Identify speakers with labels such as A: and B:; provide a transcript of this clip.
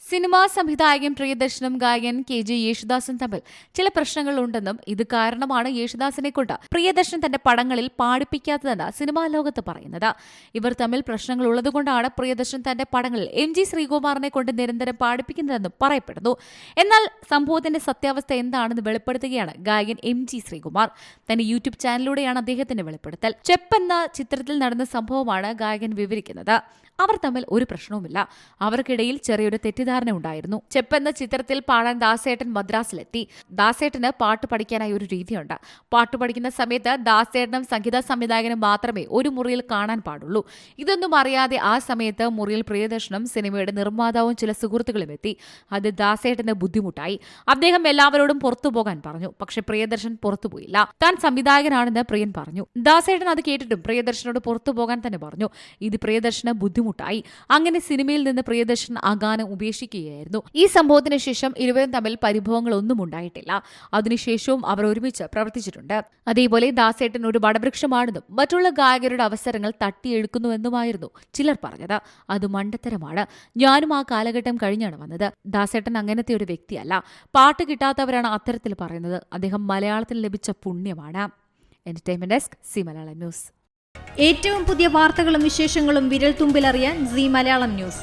A: Cinema സംവിധായകൻ പ്രിയദർശനും ഗായകൻ K J യേശുദാസും തമ്മിൽ ചില പ്രശ്നങ്ങൾ ഉണ്ടെന്നും ഇത് കാരണമാണ് യേശുദാസിനെ കൊണ്ട് പ്രിയദർശൻ തന്റെ പടങ്ങളിൽ പാടിപ്പിക്കാത്തതെന്ന് സിനിമാ ലോകത്ത് പറയുന്നത്. ഇവർ തമ്മിൽ പ്രശ്നങ്ങൾ ഉള്ളതുകൊണ്ടാണ് പ്രിയദർശൻ തന്റെ പടങ്ങളിൽ എം ജി ശ്രീകുമാറിനെ കൊണ്ട് നിരന്തരം പാടിപ്പിക്കുന്നതെന്നും പറയപ്പെടുന്നു. എന്നാൽ സംഭവത്തിന്റെ സത്യാവസ്ഥ എന്താണെന്ന് വെളിപ്പെടുത്തുകയാണ് ഗായകൻ എം ജി ശ്രീകുമാർ. തന്റെ യൂട്യൂബ് ചാനലിലൂടെയാണ് അദ്ദേഹത്തിന്റെ വെളിപ്പെടുത്തൽ. ചെപ്പ് എന്ന ചിത്രത്തിൽ നടന്ന സംഭവമാണ് ഗായകൻ വിവരിക്കുന്നത്. അവർ തമ്മിൽ ഒരു പ്രശ്നവുമില്ല. അവർക്കിടയിൽ ചെറിയൊരു തെറ്റിദ്ധാരണ ഉണ്ടായിരുന്നു. ചെപ്പെന്ന ചിത്രത്തിൽ പാടാൻ ദാസേട്ടൻ മദ്രാസിലെത്തി. ദാസേട്ടന് പാട്ട് പഠിക്കാനായി ഒരു രീതിയുണ്ട്. പാട്ട് പഠിക്കുന്ന സമയത്ത് ദാസേട്ടനും സംഗീത സംവിധായകനും മാത്രമേ ഒരു മുറിയിൽ കാണാൻ പാടുള്ളൂ. ഇതൊന്നും അറിയാതെ ആ സമയത്ത് മുറിയിൽ പ്രിയദർശനും സിനിമയുടെ നിർമ്മാതാവും ചില സുഹൃത്തുക്കളും എത്തി. അത് ദാസേട്ടന് ബുദ്ധിമുട്ടായി. അദ്ദേഹം എല്ലാവരോടും പുറത്തു പോകാൻ പറഞ്ഞു. പക്ഷെ പ്രിയദർശൻ പുറത്തുപോയില്ല താൻ സംവിധായകനാണെന്ന് പ്രിയൻ പറഞ്ഞു. ദാസേട്ടൻ അത് കേട്ടിട്ടും പ്രിയദർശനോട് പുറത്തു പോകാൻ തന്നെ പറഞ്ഞു. ഇത് പ്രിയദർശന് ബുദ്ധിമുട്ടായി. അങ്ങനെ സിനിമയിൽ നിന്ന് പ്രിയദർശൻ ആ ഗാനം ഉപേക്ഷിക്കുകയായിരുന്നു ഈ സംഭവത്തിന് ശേഷം ഇരുവരും തമ്മിൽ പരിഭവങ്ങളൊന്നും ഉണ്ടായിട്ടില്ല. അതിനുശേഷവും അവർ ഒരുമിച്ച് പ്രവർത്തിച്ചിട്ടുണ്ട്. അതേപോലെ ദാസേട്ടൻ ഒരു വടവൃക്ഷമാണെന്നും മറ്റുള്ള ഗായകരുടെ അവസരങ്ങൾ തട്ടിയെടുക്കുന്നുവെന്നുമായിരുന്നു ചിലർ പറഞ്ഞത്. അത് മണ്ടത്തരമാണ്. ഞാനും ആ കാലഘട്ടം കഴിഞ്ഞാണ് വന്നത്. ദാസേട്ടൻ അങ്ങനത്തെ ഒരു വ്യക്തിയല്ല. പാട്ട് കിട്ടാത്തവരാണ് അത്തരത്തിൽ പറയുന്നത്. അദ്ദേഹം മലയാളത്തിൽ ലഭിച്ച പുണ്യമാണ്. Entertainment desk Zee Malayalam news.
B: ഏറ്റവും പുതിയ വാർത്തകളും വിശേഷങ്ങളും വിരൽ തുമ്പിലറിയാൻ സി മലയാളം ന്യൂസ്.